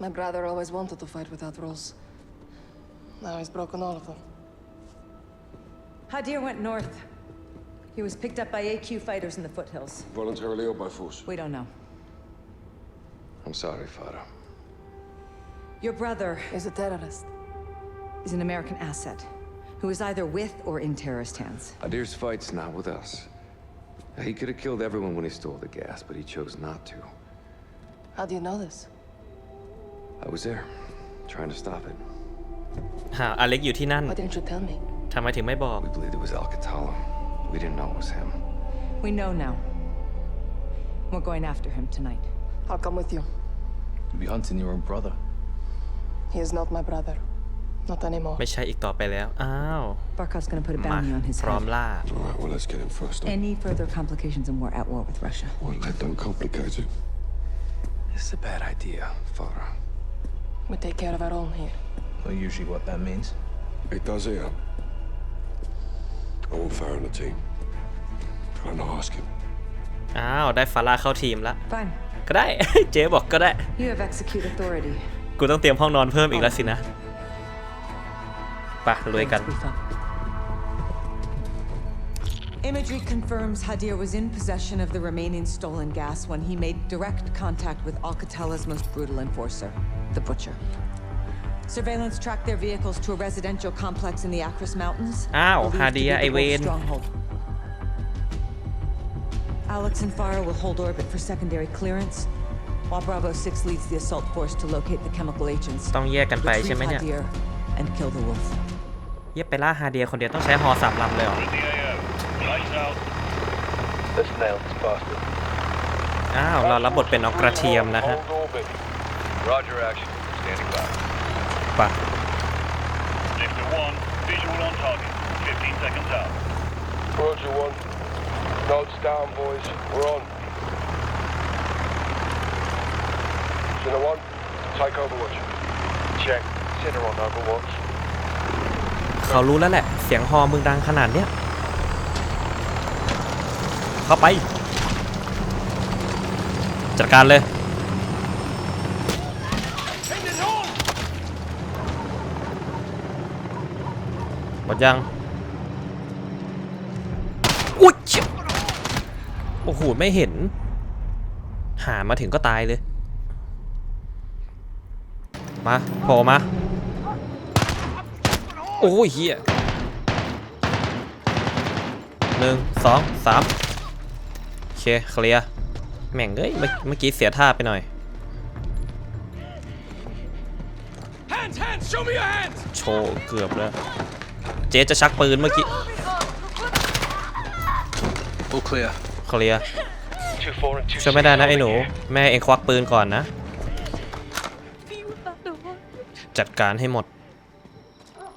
My brother always wanted to fight without rules. Now he's broken all of them. Hadir went north. He was picked up by AQ fighters in the foothills. Voluntarily or by force? We don't know. I'm sorry, Father. Your brother Is a terrorist. is an American asset who is either with or in terrorist hands. Adir's fight's not with us. He could have killed everyone when he stole the gas, but he chose not to. How do you know this? I was there, trying to stop it. หาอเล็กอยู่ที่นั่น Why didn't you tell me? ทำไมถึงไม่บอก We believed it was Al-Qatala. We didn't know it was him. We know now. We're going after him tonight. I'll come with you. You'll be hunting your own brother. He is not my brother. Not anymore. ไม่ใช่อีกต่อไปแล้ว อ้าว Barkov's gonna put a มา bounty on his พร้อม head. ล่า All right, well, let's get him first. Then. Any further complications and we're at war with Russia. Well, let them complicate it. This is a bad idea, Father. We take care of our own here. Not usually what that means. It does here. I want Farah on the team. Try not ask him. อ้าว ได้ฟาร่าเข้าทีมละ Fine. ก็ได้ เจ๊บอกก็ได้ You have execute authority. กูต้องเตรียมห้องนอนเพิ่มอีกแล้วสินะไปะลุยกัน Things we thought. Imagery confirms Hadir was in possession of the remaining stolen gas when he made direct contact with Alcatala's most brutal enforcer, the Butcher. Surveillance tracked their vehicles to a residential complex in the Acris Mountains. Ow, believed to be Hadir, the I Wolf win. Stronghold. Alex and Farah will hold orbit for secondary clearance, while Bravo 6 leads the assault force to locate the chemical agents, ต้องแยกกันไปใช่ไหม retrieve เนี่ย Hadir, and kill the wolf. เย็บไปล่าฮาเดียคนเดียวต้องใช้ฮอสามลำเลยเหรอ The AO. Lights out. Let's nail this bastard. อ้าว เรารับบทเป็นน้องกระเทียมนะฮะ Hold orbit. Roger action. Standing by. ไปะ Sector 1, visual on target. 15 seconds out. Roger one. Notes down, boys. We're on. Center one, take Overwatch. Check. Center on Overwatch. เขารู้แล้วแหละ เสียงฮอมึงดังขนาดเนี้ยเข้าไป จัดการเลย หมด ยังอุ๊ยเชี่ยโอ้โหไม่เห็น หามาถึงก็ตายเลย มาโผล่มา โอ้ยเฮียหนึ่งสองสามโอเคเคลียร์แม่งเอ้ยเมื่อเมื่อกี้เสียท่าไปหน่อย โชว์เกือบแล้ว เจ๊จะชักปืนเมื่อกี้ All clear. เคลียร์2 4 and 2ช่วยไม่ได้นะไอ้หนู แม่เองควักปืนก่อนนะ จัดการให้หมด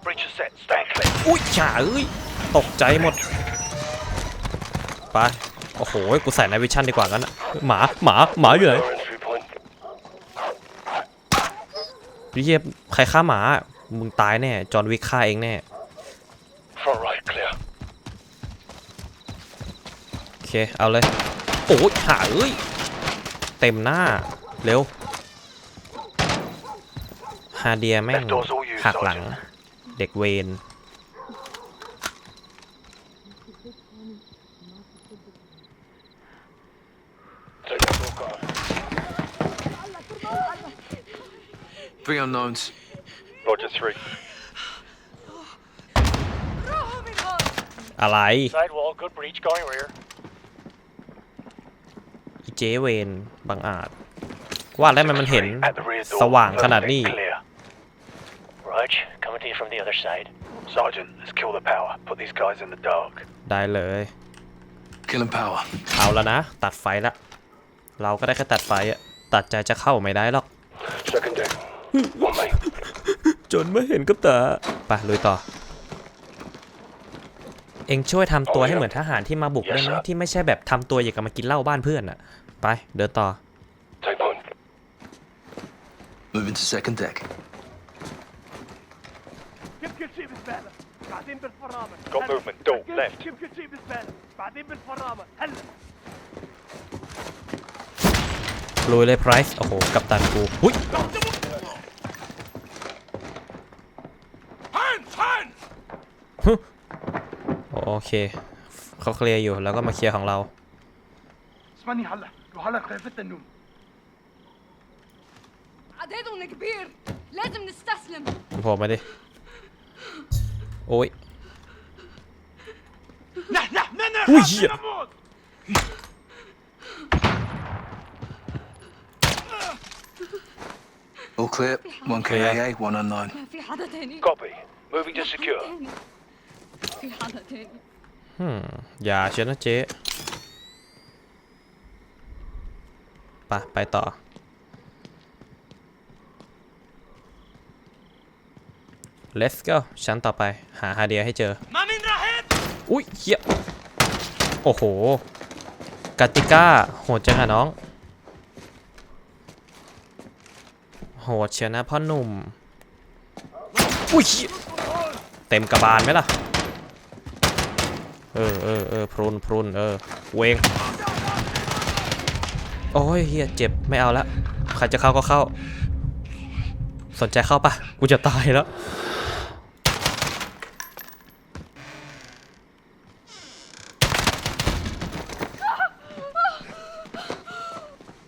Breach is set. Stand clear. อุ้ยฉาเอ้ย ตกใจหมด ไป โอ้โห กูใส่ในวิชั่นดีกว่ากันนะหมา หมา หมาอยู่ไหน entry point. เยียบใครฆ่าหมา มึงตายแน่ จอห์นวิกฆ่าเองแน่ Front right clear. โอ เค เอาเลย โอ้ยหาเอ้ย เต็มหน้า เร็ว ฮาเดียแม่ง Left door's all you, หักหลัง Sergeant. เด็กเวน Take that book off. Three unknowns. Roger 3. อะไร เจเวนบังอาจ ว่าแล้วมันมันเห็น At the rear door. สว่างขนาดนี้ Clear. Raj, coming to you from the other side. Sergeant, let's kill the power. Put these guys in the dark. ได้เลย Killing power. เอาแล้วนะ ตัดไฟละ เราก็ได้แค่ตัดไฟอะตัดใจจะเข้าไม่ได้หรอก Second deck. One mate. จนไม่เห็นกับตาไปลุยต่อ เองช่วยทำตัวให้เหมือนทหารที่มาบุกได้ไหมที่ไม่ใช่แบบทำตัวอย่างกับมากินเหล้าบ้านเพื่อนอะ ไป เดินต่อ Typhoon. Moving to second deck. كيف كل شيء بالزباله بعدين بالفرامه Got هلا. movement. Door. كيف- Left. كيف كل شيء بالزباله بعدين بالفرامه هلا ลุยเลยไพรส์โอ้โห กับตันกูหุ้ย ฮึโอเคเขาเคลียร์อยู่แล้วก็มาเคลียร์ของเรา اسمعني هلا وهلا خفت النوم عددهم كبير لازم نستسلم โผล่มาดิ โอ้ย نحن نحن Ui, yeah. نموت All clear. One KIA, one unknown. ما في حدا تاني Copy. Moving to secure. تاني. في حدا تاني อืม อย่าเชียวนะเจ๊ ปะไปต่อ let's go ชั้นต่อไปหาฮาเดียให้เจอ อุ้ยเฮียโอ้โหกติก้าโหดจังอะน้อง โหดเชียนะพ่อหนุ่ม อุ้ยเต็มกระบาลไหมล่ะ เออเออเออพรุนพรุนเออ เวง โอ้ยเฮียเจ็บไม่เอาละใครจะเข้าก็เข้า สนใจเข้าปะกูจะตายแล้ว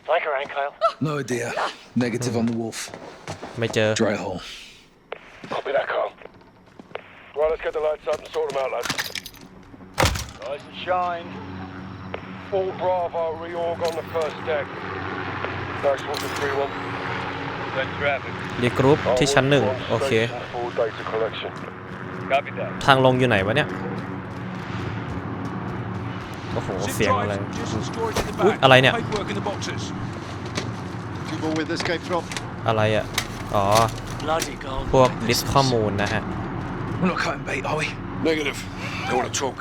Flank around, Kyle. No idea. Negative on the wolf. ไม่เจอ Dry hole. Copy that, Carl. Right, let's get the lights up and sort them out, lads. Rise and shine. Full Bravo reorg on the first deck. Nice one to 3-1. Send traffic. รีกรุ๊ปที่ชั้นหนึ่งโอเค Full data collection. Copy that. ทางลงอยู่ไหนวะเนี่ย โอ้โห เสียงอะไร อุ๊ยอะไรเนี่ย People with escape from อะไรอะ อ๋อ Bloody gold. พวกดิสข้อมูลนะฮะ We're not cutting bait, are we? Negative. They want to talk.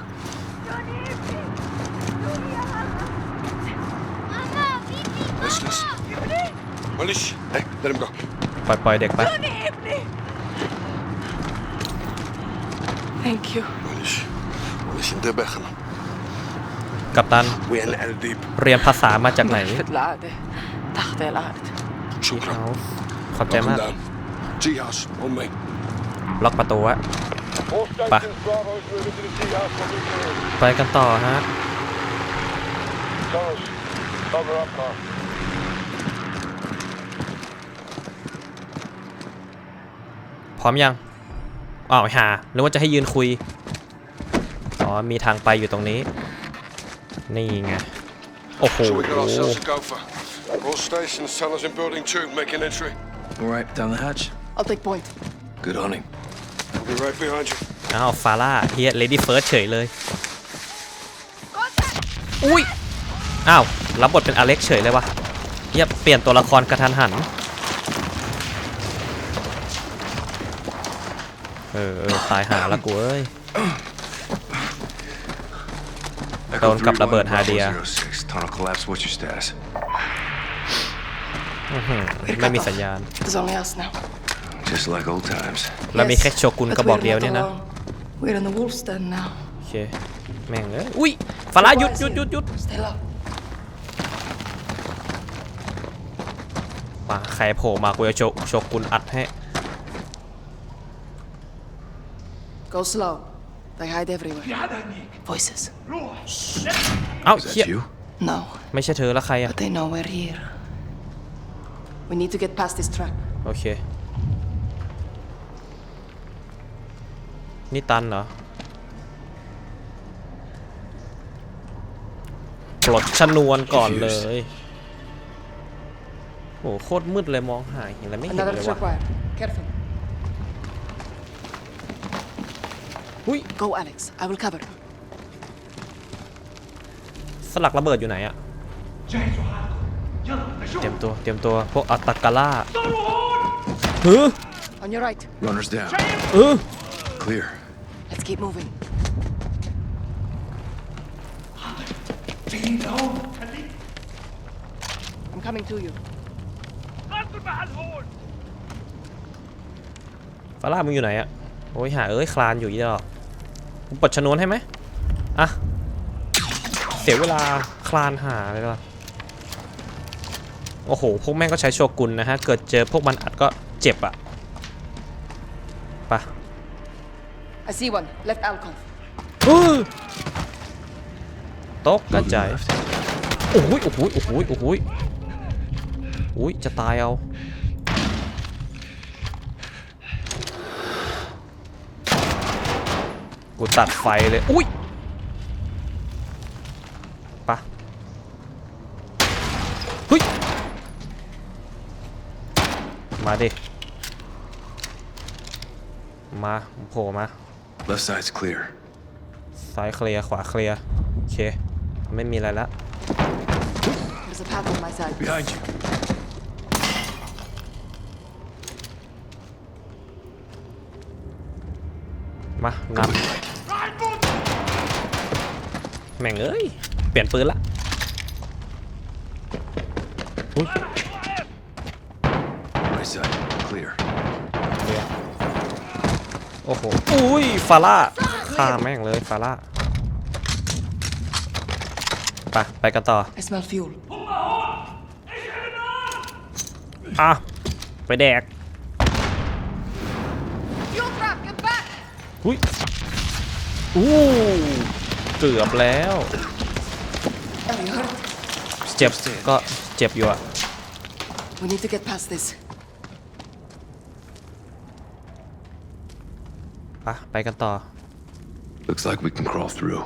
Malish. Hey, let him go. ปล่อยปล่อยเด็กไป Thank you. Malish. Malish انتبه خنا. กัปตัน وين الألديب เรียนภาษามาจากไหน في العادة تحت الأرض ชี شكرا เฮาส์ขอบใจ Welcome มาก down. G-house on me. ล็อกประตูไว้ All Ba. stations, Bravo's moving to the G-house for reconnaissance. ไปกันต่อฮะ Soros, cover up, Carl. พร้อมยังอ้าวหาหรือว่าจะให้ยืนคุย อ๋อ มีทางไปอยู่ตรงนี้ นี่ไง โอ้โห So we got ourselves a gopher. All stations, tell us in building two, making entry. All right, down the hatch. I'll take point Good on him. We'll be right behind you. อ้าวฟาร่าเฮียเลดี้เฟิร์สเฉยเลย อุ้ย อ้าว รับบทเป็นอเล็กเฉยเลยวะเฮียเปลี่ยนตัวละครกระทันหัน เออเออตายหาละกูเอ้ยโดนกับระเบิดฮาเดีย Tunnel collapse, what's your status? ไม่มีสัญญาณ There's only us now Just like old times. แล้วมีแค่โชกุน But กระบอก we're เดียว not เนี่ยนะ alone. We're in the wolf's den now โอเค แม่งเอ้ยอุ้ยฟาร่าหยุดหยุดหยุดหยุด Stay low มาใครโผล่มากูจะโชโชกุนอัดให้ Go slow They hide everywhere Voices เอ้า Is เฮีย that you? No ไม่ใช่เธอแล้วใครอะ But they know we're here We need to get past this trap โอเค นี่ตันเหรอ ปลดชนวนก่อนเลย โอ้โหโคตรมืดเลยมองหาเห็นอะไรไม่เห็น Another เลย trap ว่ะ wire Careful หุ้ย Go Alex I will cover สลักระเบิดอยู่ไหนอะเตรียมตัว เตรียมตัว พวกอัตตากาล่าเฮ้อ On your right Runners down เออ Clear Let's keep moving ผม coming to you ฟาร่ามึงอยู่ไหนอะโอ้ยหาเอ้ยคลานอยู่อีดอก กูปลดชนวนให้ไหมอะ เสียเวลาคลานหาเลยล่ะ โอ้โห พวกแม่งก็ใช้โชกุนนะฮะ เกิดเจอพวกมันอัดก็เจ็บอะไปะ I see one. Left alcove. ตกกระจายโอ้โหโอ้โหโอ้โหโอ้โหโอ้ยจะตายเอา กูตัดไฟเลย อุ้ยปะเฮ้ย มาดิ มาโผล่มา Left side's clear. ซ้ายเคลียร์ ขวาเคลียร์ โอเค ไม่มีอะไรละ There's a path on my side. Behind you. มา นำ แม่งเอ้ย เปลี่ยนปืนละอุ๊ย Right side, clear. เคลียร์โอ้โห อุ้ย ฟาร่าฆ่าแม่งเลย ฟาร่าไปไปกันต่อ I smell fuel. อะ ไปแดก Fuel trap, get back! อุ้ย อู้ เกือบแล้ว Are you hurt? เจ็บก็เจ็บอยู่อะ We need to get past this. ไปไปกันต่อ Looks like we can crawl through.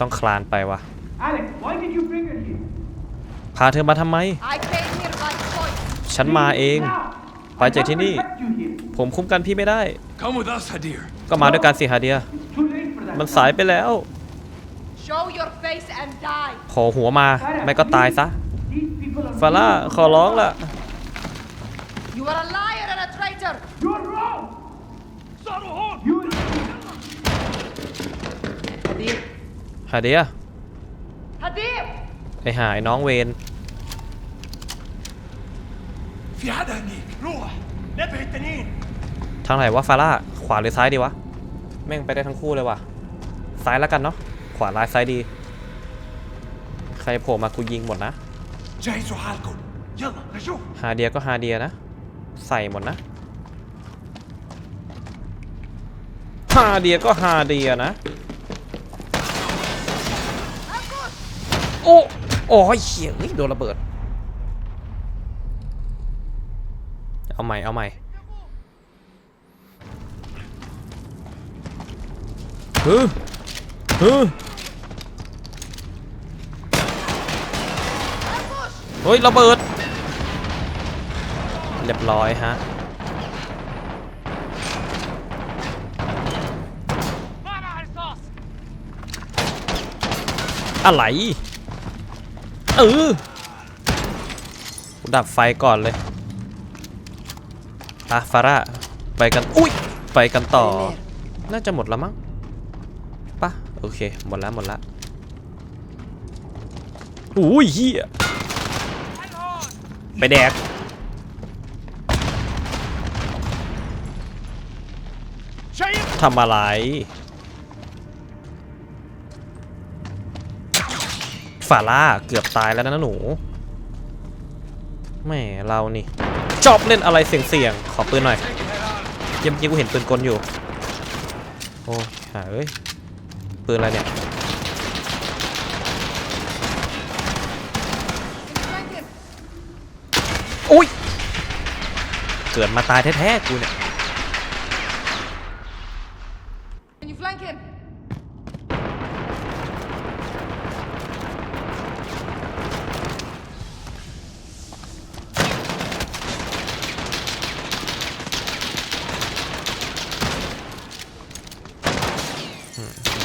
ต้องคลานไปวะ Alex, why did you bring her here? พาเธอมาทำไม I came here by choice. ฉันมาเอง ไปจากที่นี่ Protect you here. ผมคุ้มกันพี่ไม่ได้ Come with us, Hadir. ก็มาด้วยกันสิฮาเดีย มันสายไปแล้ว Show your face and die. ขอหัวมา ไม่ก็ตายซะ These people are ฟาร่า ขอร้องละ You are a liar and a traitor. You're wrong. You will Hadir, ฮาเดีย Hadir! ไอหายน้องเวน في حدا هنيك روح نبه التانيين ทางไหนวะฟาร่า ขวาหรือซ้ายดีวะ แม่งไปได้ทั้งคู่เลยว่ะ ซ้ายแล้วกันเนาะขวาลายซ้ายดี ใครโผล่มากูยิงหมดนะฮาเดียก็ฮาเดียนะ ใส่หมดนะฮาเดียก็ฮาเดียนะ โอ้โอ้ยเขียโดนระเบิด เอาใหม่ เอาใหม่ฮึ ฮึเฮ้ยระเบิด เรียบร้อยฮะอะไร เออดับไฟก่อนเลยอะฟาร่าไปกัน อุ้ย ไปกันต่อ น่าจะหมดแล้วมั้ง โอเค หมดล้วหมดล้วอุ้ยเฮียไปแดกทำอะไรฟาร่าเกือบตายแล้วนะหนูแม่เรานี่ชอบเล่นอะไรเสี่ยงๆ ขอปืนหน่อยเยี่ยมกี้กูเห็นปืนกลอยู่ โอ้ยหาเอ้ย ปืนอะไรเนี่ย อุ้ย เกิดมาตายแท้ๆกูเนี่ย Can you flank him?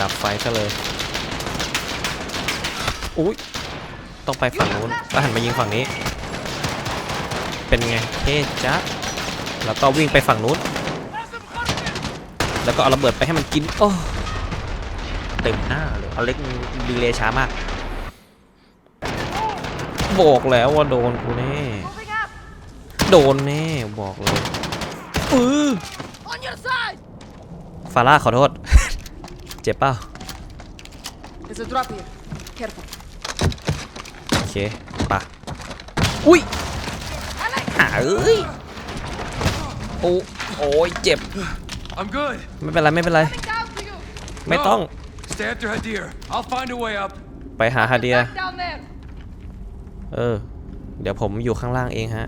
ดับไฟซะเลย อุ้ยต้องไปฝั่งนู้นแล้วหันมายิงฝั่งนี้ เป็นไงเท่จัดแล้วก็วิ่งไปฝั่งนู้น แล้วก็เอาระเบิดไปให้มันกิน โอ้เต็มหน้าเลยเอาเล็กดีเลยช้ามาก บอกแล้วว่าโดนกูแน่ โดนแน่บอกเลย อือฟาร่าขอโทษ เจ็บเปล่า there's a drop here. Careful. โอเคปะอุ้ย Alex. หาเอ้ยโอ้โอ้ยเจ็บ I'm good. ไม่เป็นไรไม่เป็นไร Coming down to you. ไม่ต้อง Stay after Hadir. I'll find a way up. ไปหาฮาเดีย Back down there. เออ เดี๋ยวผมอยู่ข้างล่างเองฮะ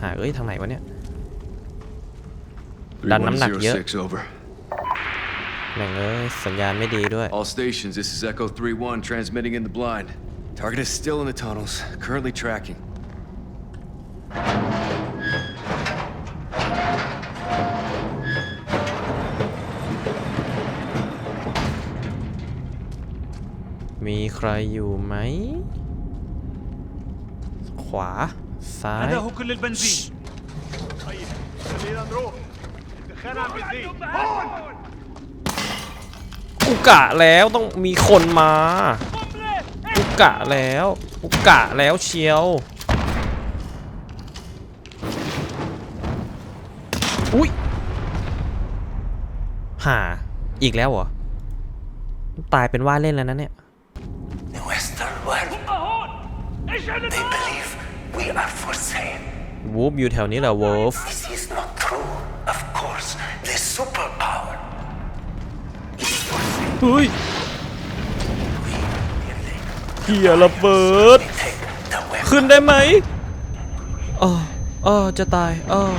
หาเอ้ยทางไหนวะเนี่ย Đàn nắm nặc dữ. 3106 over. แม่งเอ้ย สัญญาณไม่ดีด้วย All stations, this is Echo 3-1 transmitting in the blind. Target is still in the tunnels, currently tracking. มีใครอยู่ไหม ขวา ซ้าย هذا هو كل البنزين طيب خلينا نروح دخلنا بالزين กู กะแล้วต้องมีคนมากูกะแล้วกูกะแล้วเชียวอุ้ยหาอีกแล้วเหรอ ตายเป็นว่าเล่นแล้วนะเนี่ย The Western world, they believe we are for sale. วูฟอยู่แถวนี้เหรอวูฟ This is not true. Of course, the superpower เฮ้ยเกียร์ระเบิด ขึ้นได้ไหมเออเออจะตายเออ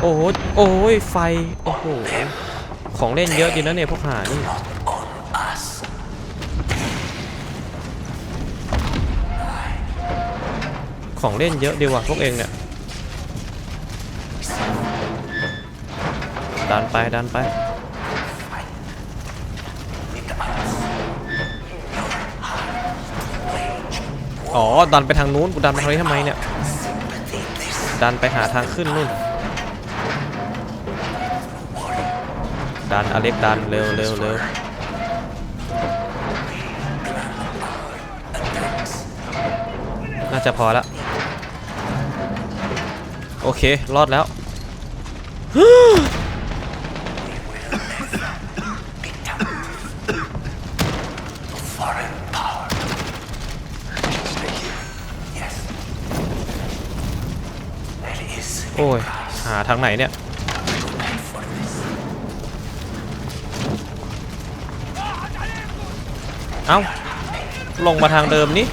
โอ้โหโอ้ยไฟ โอ้โห ของเล่นเยอะจริงนะเนี่ยพวกหานี่ของเล่นเยอะดีว่ะพวกเองเนี่ย ดันไปดันไป อ๋อ ดันไปทางนู้น กูดันไปทางนี้ทำไมเนี่ย ดันไปหาทางขึ้นนู่น ดันอเล็กดันเร็วเร็วเร็วน่าจะพอละโอเค รอดแล้ว อ้ย หาทางไหนเนี่ย เอ้า ลงมาทางเดิมนี่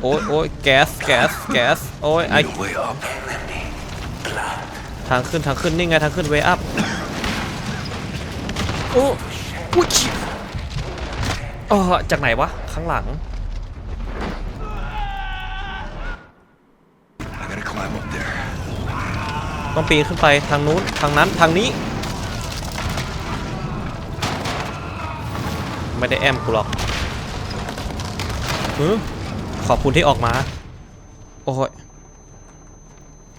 โอ้ยโอ้ยแก๊ส แก๊ส แก๊ส โอ้ย ไอทางขึ้น ทางขึ้น นี่ไง ทางขึ้นเวอัพ โอ้อุ๊ยเออจากไหนวะ ข้างหลัง ต้องปีนขึ้นไปทางนู้นทางนั้นทางนี้ ไม่ได้แอมกูหรอกหือขอบคุณที่ออกมา โอ้ย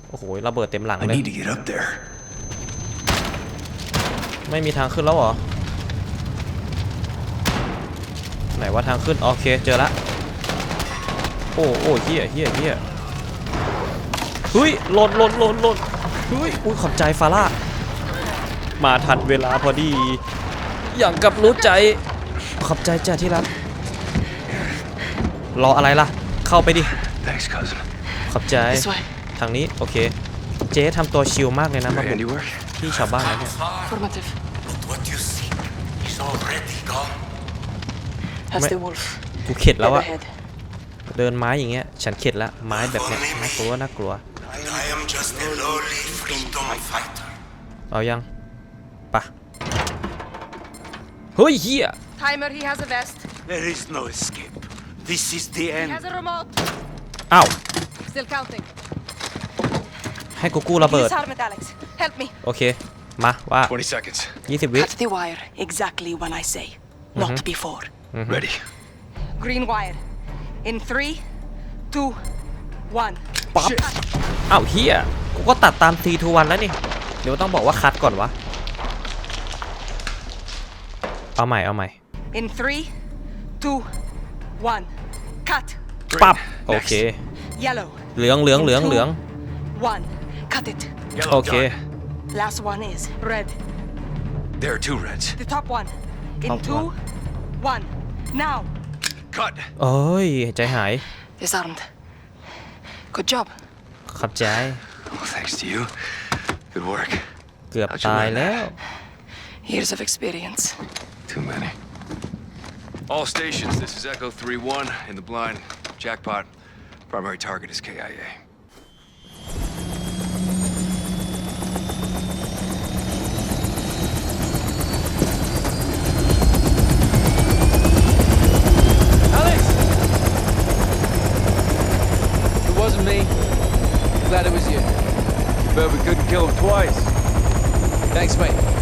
โอ้โหระเบิดเต็มหลัง I เลย need to get up there. ไม่มีทางขึ้นแล้วเหรอ ไหนว่าทางขึ้น โอเคเจอละ โอ้โอ้เฮียเฮียเฮียเฮ้ยหล่นหล่นหล่นหล่น เฮ้ยอุ้ยขอบใจฟาร่ามาทันเวลาพอดี อย่างกับรู้ใจ ขอบใจจ้ะที่รักรออะไรล่ะ เข้าไปดิ Thanks, cousin. ขอบใจ This way. ทางนี้ โอเค เจ๊ทำตัวชิลมากเลยนะ Your มาบุก handiwork? ที่ชาวบ้านนะเนี่ย Affirmative. But what you see is already gone. That's Mate. the wolf. กูเข็ดแล้ว Dead อะ ahead. เดินไม้อย่างเงี้ย ฉันเข็ดละไม้แบบเนี้ยน่ากลัวน่ากลัว I am just a lowly freedom fighter. เอายังปะเฮ้ยเฮีย Timer, he has a vest. There is no escape This is the He end has a remote. อ้าว Still counting. ให้กูกู้ระเบิด He's armed, Alex. Help me. โอเค มาว่า 20 seconds. 20 วิ Cut the wire. Exactly when I say. Not before. Ready. Green wire. In three, two, one. ปั๊บอ้าวเฮีย กูก็ตัดตาม C to 1แล้วนี่ เดี๋ยวต้องบอกว่าคัดก่อนวะ เอาใหม่ เอาใหม่ In three, two, one. Cut. ปั๊บโอเค Yellow. เหลืองเหลืองเหลืองเหลือง One. Cut it. โอเค Last one is red. There are two reds. The top one. In Top two, one. Now. Cut. เอ้ยใจหาย Disarmed. Good job. ขับใจ Well, thanks to you. Good work. เกือบตายแล้ว Years of experience. Too many. All stations, this is Echo 3-1 in the blind. Jackpot. Primary target is KIA. bet we couldn't kill him twice. Thanks, mate.